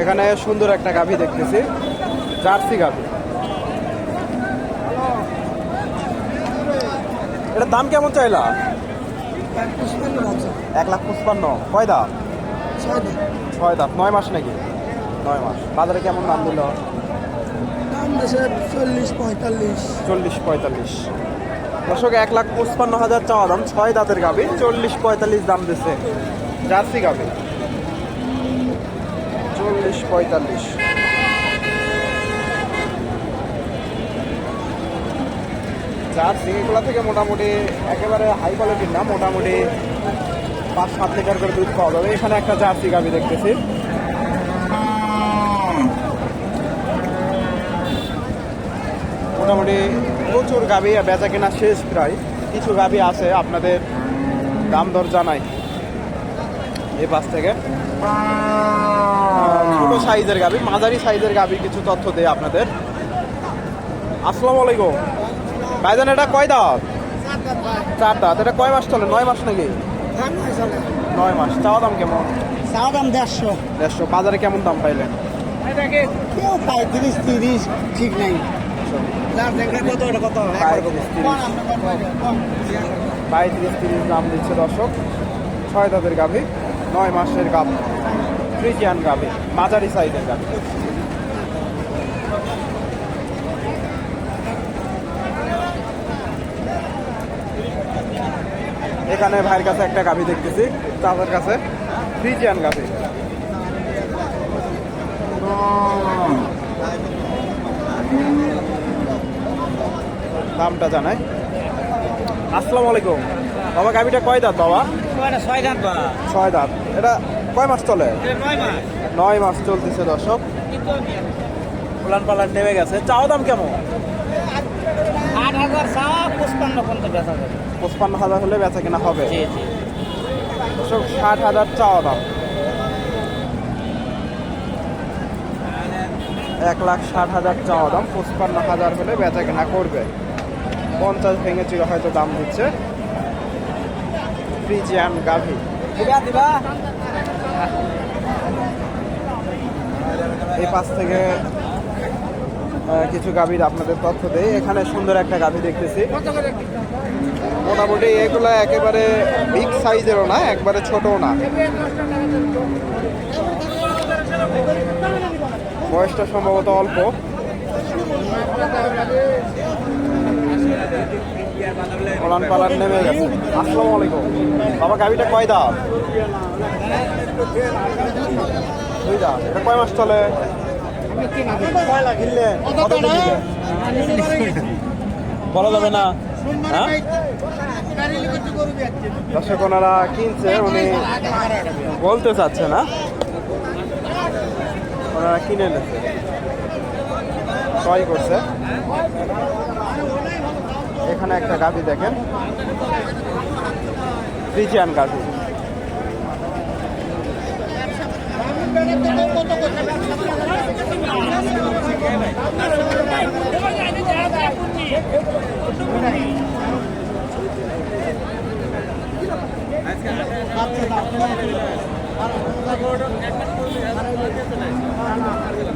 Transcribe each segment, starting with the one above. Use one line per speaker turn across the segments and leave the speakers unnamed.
এখানে সুন্দর একটা গাভী দেখতেছি, জার্সি গাভী। এটার দাম কেমন চাইলা? এক লাখ পঁচপান্ন। কয় দাম ছয় দাম নয় মাস নাকি? নয় মাস। বাজারে কেমন দাম দিল?
চল্লিশ পঁয়তাল্লিশ।
চল্লিশ পঁয়তাল্লিশ দর্শক, এক লাখ পঁচপান্ন হাজার চাওয়া দাম। ছয় দাঁতের গাভী, চল্লিশ পঁয়তাল্লিশ দাম দিচ্ছে জার্সি গাভী। চল্লিশ, পঁয়তাল্লিশ। জার্সি এগুলো থেকে মোটামুটি একেবারে হাই কোয়ালিটির না, মোটামুটি পাঁচ, সাত লিটার করে দুধ পাওয়া যাবে। এখানে একটা জার্সি গাভী দেখতেছি। মোটামুটি প্রচুর গাভী বেচা কেনা শেষ প্রায়। কিছু গাভী আছে, আপনাদের দাম দর জানাই। এই পাশ থেকে ছোট সাইজের গাবি মাঝারি সাইজের গাভী কিছু তথ্য দেয় আপনাদের আসসালামু আলাইকুম ভাইজান এটা কয় দাঁত চার দাঁত এটা কয় মাস চলে নয় মাস নাকি নয় মাস চাওয়া দাম কেমন
চা দাম দেড়শো
দেড়শো বাজারে কেমন দাম পাইলেন
কেউ পঁয়ত্রিশ তিরিশ ঠিক নাই।
পঁয়ত্রিশ তিরিশ দাম দিচ্ছে দর্শক ছয় দাঁতের গাভী নয় মাসের গাভ। ফ্রিজিয়ান গাভী মাঝারি সাইজের গাভী। এখানে ভাইয়ের কাছে একটা গাভী দেখতেছি তাদের কাছে ফ্রিজিয়ান গাভী। দামটা জানাই। আসসালামু আলাইকুম। বাবা গাভিটা কয় দাঁত বাবা?
ছয় বা
ছয় দাঁত। এটা কয় মাস চলে?
নয় মাস।
চলতেছে দর্শক। উলান পালান নেমে গেছে। চাও দাম কেমন?
আট হাজার পঁচপান্ন পর্যন্ত বেচা যাবে।
পঁচপান্ন হাজার হলে বেচা কেনা হবে। দর্শক ষাট হাজার চাওয়া দাম। এক লাখ ষাট হাজার চাওয়া দাম। পঁচপান্ন হাজার হলে বেচা কেনা করবে। পঞ্চাশ ভেঙে চির হয়তো দাম দিচ্ছে ফ্রিজিয়ান গাভি। এই পাশ থেকে কিছু গাভীর আপনাদের তথ্য দেই। এখানে সুন্দর একটা গাভী দেখতেছি। মোটামুটি এগুলো একেবারে বিগ সাইজেরও না, একবারে ছোটও না। বয়সটা সম্ভবত অল্প। ওলান পালান নেমে গেছে। আসসালামু আলাইকুম। বাবা, গাভীটা কয় দাম দুই দাম এটা কয় মাস চলে? বলা যাবে না। হ্যাঁ? দর্শক ওনারা কিনছে, উনি বলতে চাচ্ছে না। ওনারা কিনে এনেছে ক্রয় করছে। এখানে একটা গাভি দেখেন। ফ্রিজিয়ান গাভি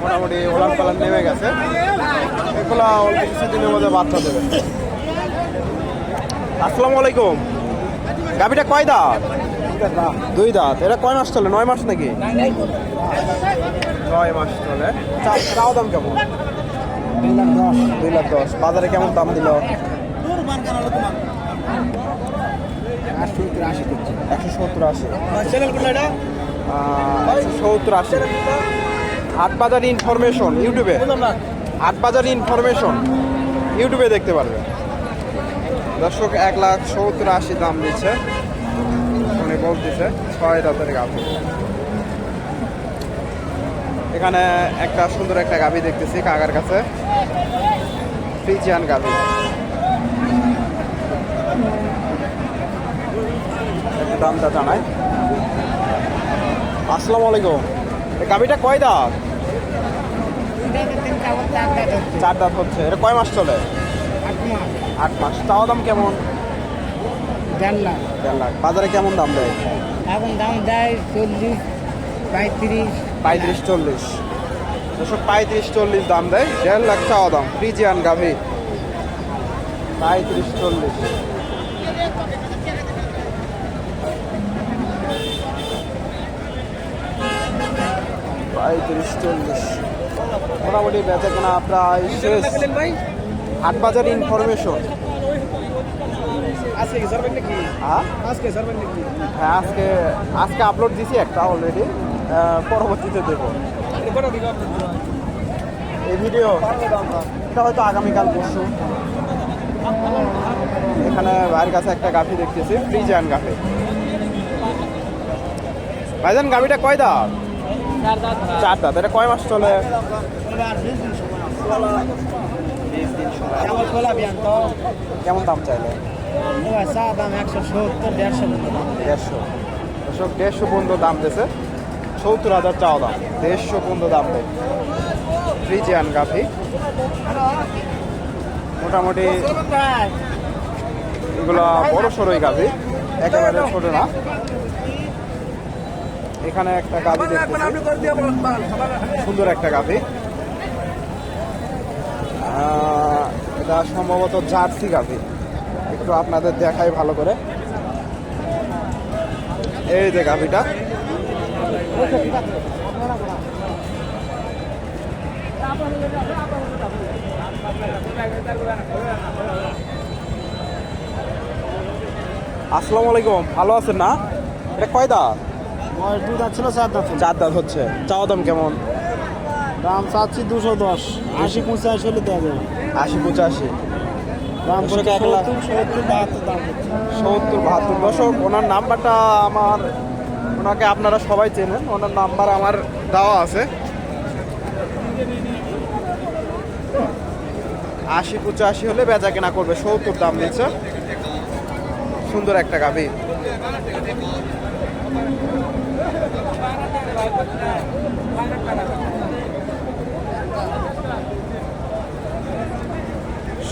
মোটামুটি ওলান পালান নেমে গেছে। এগুলো কিছুদিনের মধ্যে বাচ্চা দেবে। আসসালামু আলাইকুম। গাভিটা কয় দাঁত? দুই দাঁত। এটা কয় মাস চলে? নয় মাস নাকি? নয় মাস চলে। চাও দাম কেমন? দুই লাখ দশ বাজারে কেমন দাম দিল? একশো সত্তর আশি। সত্তর আশি। হাটবাজার ইনফরমেশন, ইউটিউবে। হাটবাজার ইনফরমেশন, ইউটিউবে দেখতে পারবে। দর্শক এক লাখ সত্তর আশি দাম দিচ্ছে। উনি বলতেছে ছয় দাঁতের গাভি। এখানে একটা সুন্দর একটা গাভি দেখতেছি কাকার কাছে। ফ্রিজিয়ান গাভি। দামটা জানাই। আসসালামু আলাইকুম। এই গাভিটা কয় দাঁত? চার দাঁত হচ্ছে। এটা কয় মাস চলে? আট মাস। চাওয়া দাম কেমন?
দেড় লাখ।
দেড় লাখ। বাজারে কেমন দাম দেয়?
এখন দাম দেয় চল্লিশ পঁয়ত্রিশ।
পঁয়ত্রিশ চল্লিশ। দর্শক পঁয়ত্রিশ চল্লিশ দাম দেয়। দেড় লাখ চাওয়া দাম। ফ্রিজিয়ান গাভি। পঁয়ত্রিশ চল্লিশ। পঁয়ত্রিশ চল্লিশ। মোটামুটি বেচা কেনা প্রায় শেষ।
ভাই
হাট বাজার ইনফরমেশন।
আজকে কি
হ্যাঁ?
আজকে সার্ভেন্ট নাকি?
হ্যাঁ আজকে আজকে আপলোড দিছি একটা অলরেডি পরবর্তীতে দেবো। এই ভিডিও এটা হয়তো আগামীকাল পরশু। এখানে ভাইয়ের কাছে একটা গাভি দেখতেছি ফ্রিজান গাভি। ভাইজান গাভিটা কয় দাঁত? চার দাঁত। এটা কয় মাস চলে? কেমন দাম চাইলে?
চা দাম একশো সত্তর দেড়শো
দেড়শো। দর্শক দেড়শো পর্যন্ত দাম দিয়েছে। সত্তর হাজার চাওয়া দাম। দেড়শো পর্যন্ত দাম দেয়। ফ্রিজিয়ান গাভি। মোটামুটি এগুলো বড় সড়ই গাভি। একেবারে ছোট না। এখানে একটা গাভি সুন্দর একটা গাভি। এটা সম্ভবত জার্সি গাভি। একটু আপনাদের দেখাই ভালো করে। এই যে গাভিটা। আসসালামু আলাইকুম ভালো আছেন না? এটা কয় দাঁত?
বয়স দুধ ছিল চার
চার দাঁত হচ্ছে। চাওয়া দাম কেমন?
দাম চাচ্ছি দুশো দশ। আশি পঁচাশি হলে দেওয়া যাবে।
আশি পঁচাশি।
দাম
দুশো এক লাখ।
সত্তর বাহাত্তর
দশক ওনার নাম্বারটা আমার ওনাকে আপনারা সবাই চেনেন। ওনার নাম্বার আমার দেওয়া আছে। আশি পঁচাশি হলে বেচা কেনা করবে। সত্তর দাম দিচ্ছে। সুন্দর একটা গাবি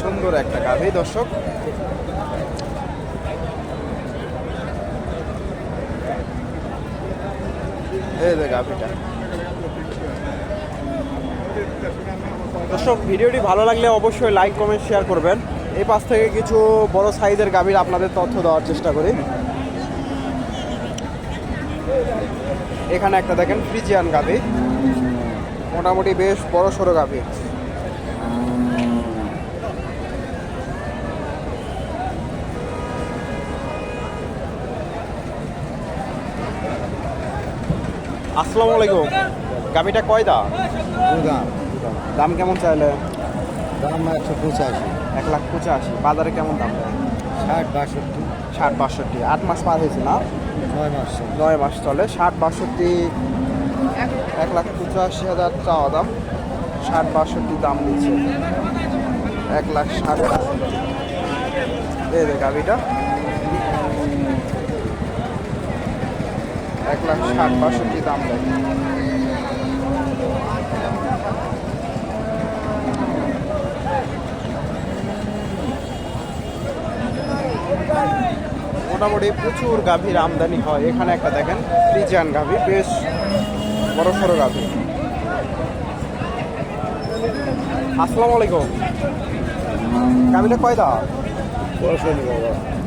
সুন্দর একটা গাভি, দর্শক। দর্শক, ভিডিওটি ভালো লাগলে অবশ্যই লাইক কমেন্ট শেয়ার করবেন। এই পাশ থেকে কিছু বড় সাইজের গাভীর আপনাদের তথ্য দেওয়ার চেষ্টা করি। এখানে একটা দেখেন ফ্রিজিয়ান গাভী। মোটামুটি বেশ বড় সড়ো গাভী। আসসালামু আলাইকুম। গাভীটা কয় দা?
দাম।
দাম কেমন চাইলে?
দাম একশো পঁচাশি।
এক লাখ পঁচাশি। বাজারে কেমন দাম
ষাট বাষট্টি।
ষাট বাষট্টি। আট মাস পার হয়েছে না?
নয় মাস
নয় মাস চলে। ষাট বাষট্টি এক লাখ পঁচাশি হাজার চাওয়া দাম। ষাট বাষট্টি দাম দিচ্ছে। এক লাখ ষাট। বাষট্টি এই যে এক লাখ ষাট বাষট্টি দাম দেয়। মোটামুটি প্রচুর গাভীর আমদানি হয়। এখানে একটা দেখেন ফ্রিজিয়ান গাভী বেশ বড় সড়ো গাভী। আসসালামু আলাইকুম। গাভীটা কয় দা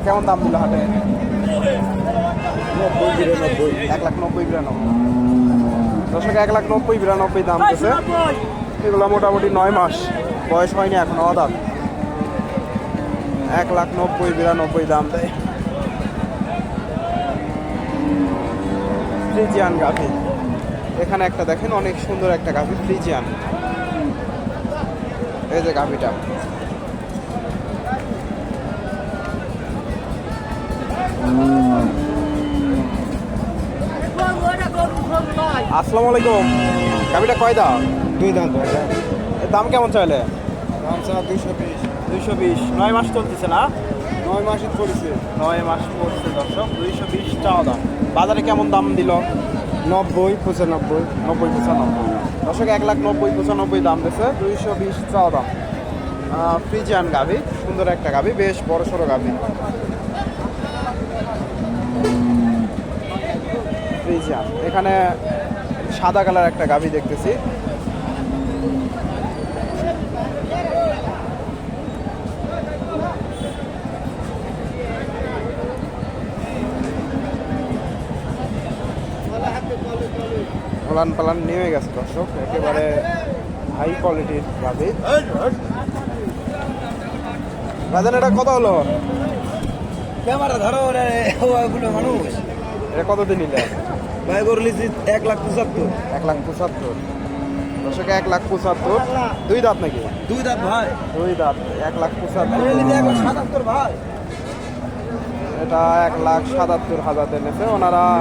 কেমন দাম দিল হাটে? এক লাখ নব্বই, বিরানব্বই। দশক এক লাখ নব্বই, বিরানব্বই দাম দিয়েছে এগুলো মোটামুটি নয় মাস। বয়স হয়নি এখন অদাত এক লাখ নব্বই, বিরানব্বই দাম দেয়। ফ্রিজিয়ান গাভি। এখানে একটা দেখেন, অনেক সুন্দর একটা গাভি, ফ্রিজিয়ান। এই যে গাভিটা। আসসালামু আলাইকুম। গাভিটা কয় দাম
দুই দাম
দাম কেমন চাইলে?
দাম চা দুইশো বিশ।
দুইশো বিশ। নয় মাস চলতেছে না?
নয় মাসে পড়েছে।
নয় মাস পড়ছে দর্শক। দুইশো বিশ চাওয়া দাম। বাজারে কেমন দাম দিল?
নব্বই পঁচানব্বই।
নব্বই পঁচানব্বই। দর্শক এক লাখ নব্বই পঁচানব্বই দাম দিচ্ছে দুইশো বিশ চাওয়া দাম। ফ্রিজিয়ান গাভি সুন্দর একটা গাভি বেশ বড় সড়ো গাভি ফ্রিজিয়ান। এখানে সাদা কালার একটা গাভী দেখতেছি। পালান পালান নেমে গেছে দর্শক। একেবারে হাই কোয়ালিটির গাভী। বাজার এটা কত হলো?
ক্যামেরা ধরো ওগুলো মানুষ।
এটা কত দিন নিলে?
ভাই গরু লিচি এক লাখ পঁচাত্তর।
এক লাখ পঁচাত্তর। দর্শক এক লাখ পঁচাত্তর। দুই দাঁত নাকি?
দুই দাঁত ভাই।
দুই দাঁত এক লাখ পঁচাত্তর।
সাতাত্তর ভাই।
এটা এক লাখ সাতাত্তর হাজার এনেছে ওনারা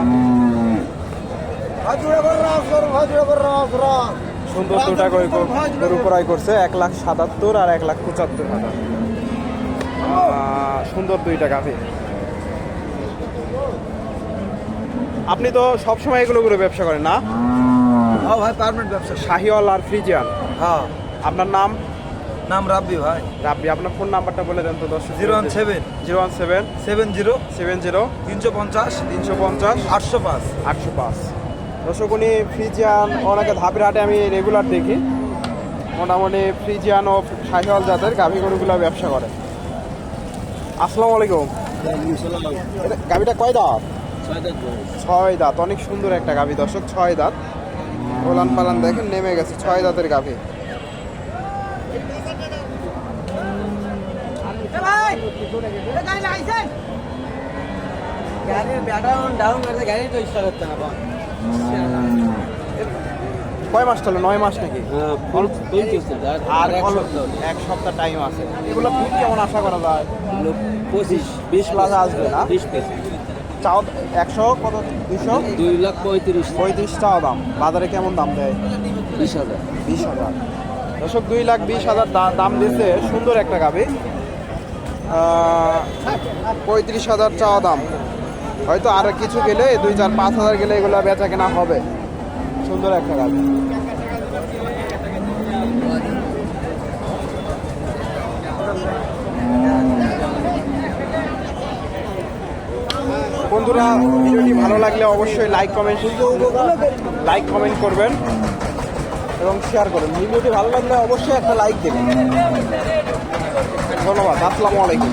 সুন্দর দুটা করে গরু- গরু ক্রয় করছে। এক লাখ সাতাত্তর আর এক লাখ পঁচাত্তর হাজার। সুন্দর দুইটা গাভি। আপনি তো সবসময় এগুলো করে ব্যবসা করেন না?
হ্যাঁ ভাই পারমানেন্ট ব্যবসা
শাহিওয়াল আর ফ্রিজিয়ান?
হ্যাঁ।
আপনার নাম?
নাম রাব্বি ভাই।
আপনি আপনার ফোন নাম্বারটা বলে দেন তো দর্শক
zero one seven.
Zero one seven.
Seven zero.
Seven zero.
তিনশো পঞ্চাশ।
তিনশো পঞ্চাশ।
আটশো পাঁচ।
আটশো পাঁচ। দর্শক উনি ফ্রিজিয়ান ওনাকে ধাপের হাটে আমি রেগুলার দেখি। মোটামুটি ফ্রিজিয়ান ও শাহিওয়াল জাতের গাভী গরুগুলো ব্যবসা করে। আসসালামু আলাইকুম। গাভীটা কয় দাঁত? ছয় দাঁত অনেক সুন্দর একটা গাভী দর্শক ছয় দাঁত। ওলান পালান দেখেন নেমে গেছে ছয় দাঁতের গাভী। কয় মাস চলো? নয় মাস নাকি? আর এক
আর
সপ্তাহ। এক সপ্তাহ টাইম আছে। এগুলো কেমন আশা করা যায়?
পঁচিশ
বিশ প্লাস আসবে না?
বিশ পিস
চাও একশো কত? দুশো
দুই লাখ পঁয়ত্রিশ।
পঁয়ত্রিশ চাওয়া দাম। বাজারে কেমন দাম দেয়?
বিশ হাজার।
বিশ হাজার। দশক দুই লাখ বিশ হাজার দাম দিচ্ছে সুন্দর একটা গাবি। পঁয়ত্রিশ হাজার চাওয়া দাম। হয়তো আর কিছু গেলে দুই চার পাঁচ হাজার গেলে এগুলো বেচা কেনা হবে। সুন্দর একটা গাবি। বন্ধুরা, ভিডিওটি ভালো লাগলে অবশ্যই লাইক কমেন্ট লাইক কমেন্ট করবেন এবং শেয়ার করবেন। ভিডিওটি ভালো লাগলে অবশ্যই একটা লাইক দেবেন। ধন্যবাদ, আসসালামু আলাইকুম।